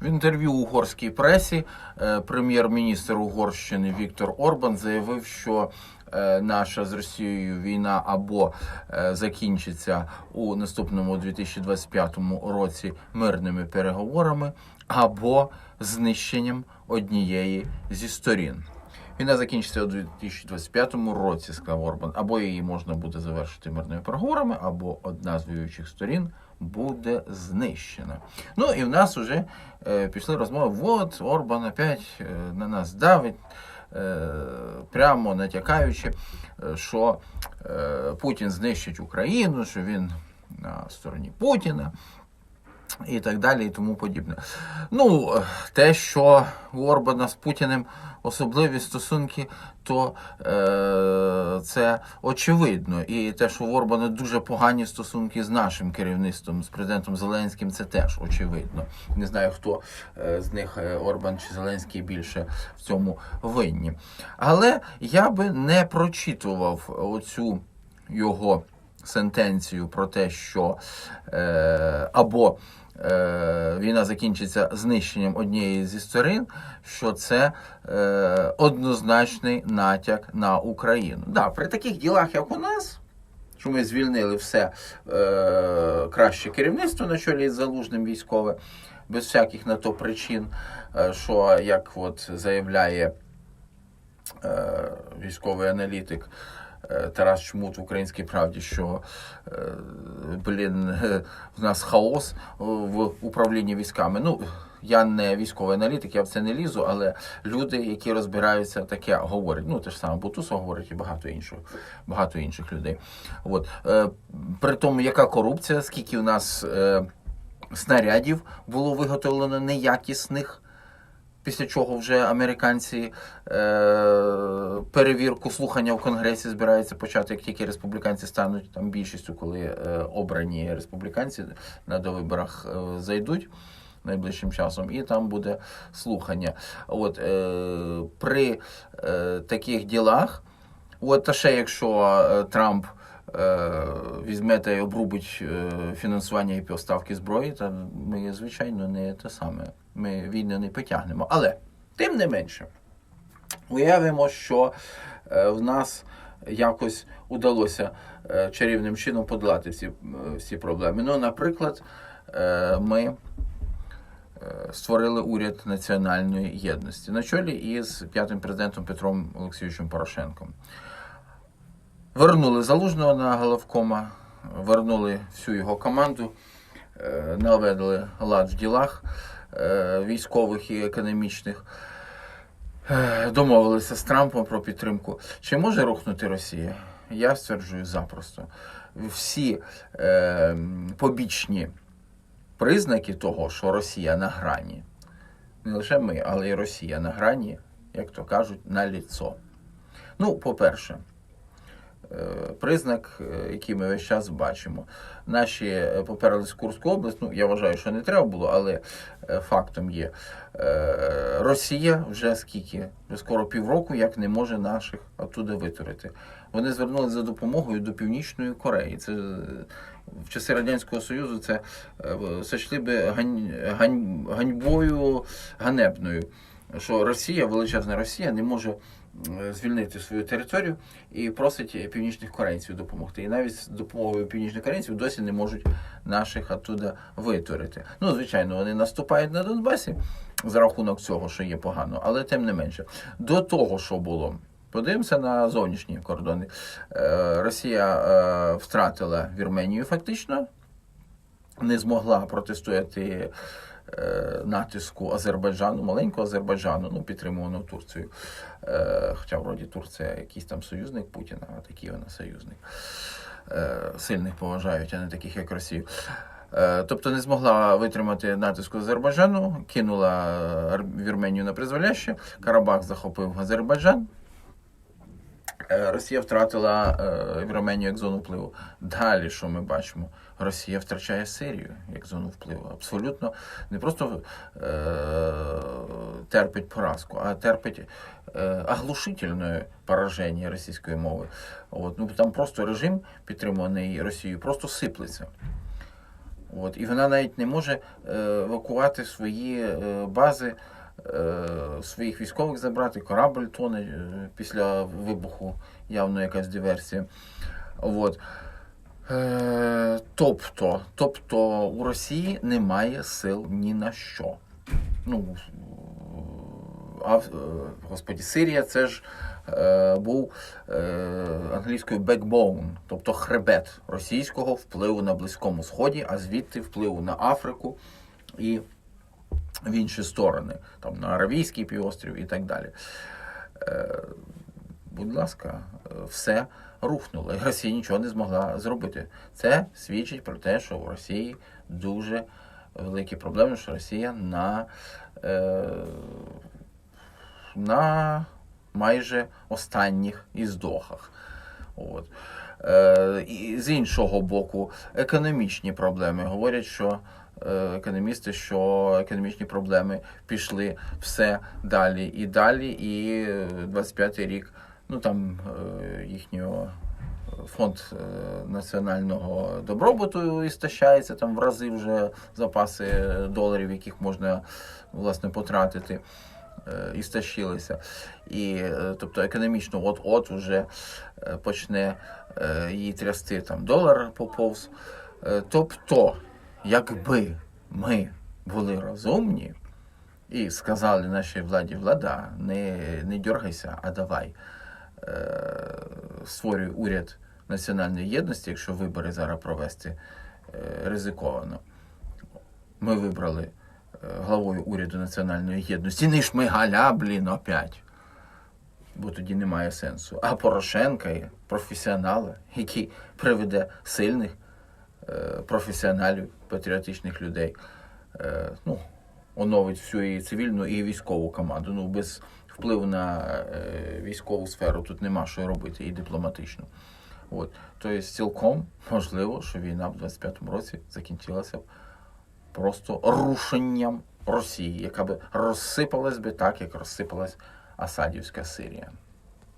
В інтерв'ю угорській пресі е, прем'єр-міністр Угорщини Віктор Орбан заявив, що е, наша з Росією війна або е, закінчиться у наступному 2025 році мирними переговорами, або знищенням однієї зі сторін. Війна закінчиться у 2025 році, сказав Орбан. Або її можна буде завершити мирними переговорами, або одна з воюючих сторін буде знищена. Ну і в нас вже е, пішли розмови. От Орбан опять е, на нас давить, е, прямо натякаючи, е, що е, Путін знищить Україну, що він на стороні Путіна. І так далі, і тому подібне. Ну, те, що у Орбана з Путіним особливі стосунки, то е, це очевидно. І те, що у Орбана дуже погані стосунки з нашим керівництвом, з президентом Зеленським, це теж очевидно. Не знаю, хто е, з них е, Орбан чи Зеленський більше в цьому винні. Але я би не прочитував оцю його сентенцію про те, що е, або е, війна закінчиться знищенням однієї зі сторін, що це е, однозначний натяк на Україну. Да, при таких ділах, як у нас. Що ми звільнили все е, краще керівництво на чолі з залужним військове, без всяких на то причин, е, що як от заявляє е, військовий аналітик Тарас Чмут в Українській правді, що е, блін, е, в нас хаос в управлінні військами. Ну, я не військовий аналітик, я в це не лізу, але люди, які розбираються, таке говорять. Ну, те ж саме Бутусов говорить і багато інших, багато інших людей. От. Е, при тому, яка корупція, скільки у нас е, снарядів було виготовлено неякісних. Після чого вже американці е, перевірку слухання в Конгресі збираються почати, як тільки республіканці стануть там більшістю, коли е, обрані республіканці на довиборах е, зайдуть найближчим часом, і там буде слухання. От е, при е, таких ділах, от та ще якщо е, Трамп. е, Візьме та й обрубить е, фінансування і поставки зброї, то ми, звичайно, не те саме. Ми війни не потягнемо. Але тим не менше, уявимо, що е, в нас якось удалося е, чарівним чином подолати всі, е, всі проблеми. Ну, наприклад, ми створили уряд національної єдності на чолі із п'ятим президентом Петром Олексійовичем Порошенком. Вернули залужного на головкома, вернули всю його команду, наведли лад в ділах військових і економічних. Е, Домовилися з Трампом про підтримку. Чи може рухнути Росія? Я стверджую запросто. Всі е, побічні признаки того, що Росія на грані, не лише ми, але й Росія на грані, як то кажуть, на ліцо. Ну, по-перше, е, признак, е, який ми весь час бачимо. Наші е, поперли з Курську область, ну я вважаю, що не треба було, але е, фактом є. Е, Росія вже скільки? Вже скоро півроку, як не може наших оттуда витурити. Вони звернулися за допомогою до Північної Кореї. Це е, в часи Радянського Союзу це е, сочли би гань, гань, ганьбою ганебною, що Росія, величезна Росія, не може е, звільнити свою територію і просить північних корейців допомогти. І навіть з допомогою північних корейців досі не можуть наших оттуда витворити. Ну, звичайно, вони наступають на Донбасі за рахунок цього, що є погано, але тим не менше. До того, що було. Подивимося на зовнішні кордони. Е, Росія е, втратила Вірменію фактично, не змогла протистояти е, натиску Азербайджану, маленького Азербайджану, ну, підтримуваного Турцією. Е, Хоча, вроді, Турція якийсь там союзник Путіна, а такий вона союзник. Е, Сильних поважають, а не таких, як Росію. Е, Тобто не змогла витримати натиску Азербайджану, кинула е, Вірменію на призволяще, Карабах захопив Азербайджан. Е, Росія втратила е, Вірменію як зону впливу. Далі, що ми бачимо? Росія втрачає Сирію як зону впливу. Абсолютно не просто е, терпить поразку, а терпить е, оглушительне пораження російської мови. От, ну, там просто режим, підтримуваний Росією, просто сиплеться. От, і вона навіть не може е, евакувати свої е, бази, е, своїх військових забрати, корабль тоне е, після вибуху, явно якась диверсія. От. Е, тобто, тобто у Росії немає сил ні на що. Ну, а, е, господі, Сирія це ж е, був е, англійською backbone, тобто хребет російського впливу на Близькому Сході, а звідти впливу на Африку і в інші сторони, там на Аравійський півострів і так далі. Е, будь ласка, е, все рухнуло. І Росія нічого не змогла зробити. Це свідчить про те, що у Росії дуже великі проблеми, що Росія на, е, на майже останніх іздохах. От. І з іншого боку, економічні проблеми. Говорять, що економісти, що економічні проблеми пішли все далі і далі, і 25-й рік, ну там е, їхнього фонд е, національного добробуту істощається, там в рази вже запаси доларів, яких можна власне потратити. е, Істощилися. І е, тобто економічно от-от уже е, почне е, її трясти там долар поповз. Е, Тобто, якби ми були розумні і сказали нашій владі, влада, не, не дергайся, а давай е, створюй уряд національної єдності, якщо вибори зараз провести е, ризиковано. Ми вибрали е, главою уряду національної єдності. Не шмигаля, блін, опять. Бо тоді немає сенсу. А Порошенка є професіонали, який приведе сильних професіоналів, патріотичних людей. Е, ну, оновить всю і цивільну, і військову команду. Ну, без впливу на е, військову сферу тут нема що робити, і дипломатичну. От. Тобто цілком можливо, що війна в 25-му році закінчилася б просто рушенням Росії, яка би розсипалась би так, як розсипалась Асадівська Сирія.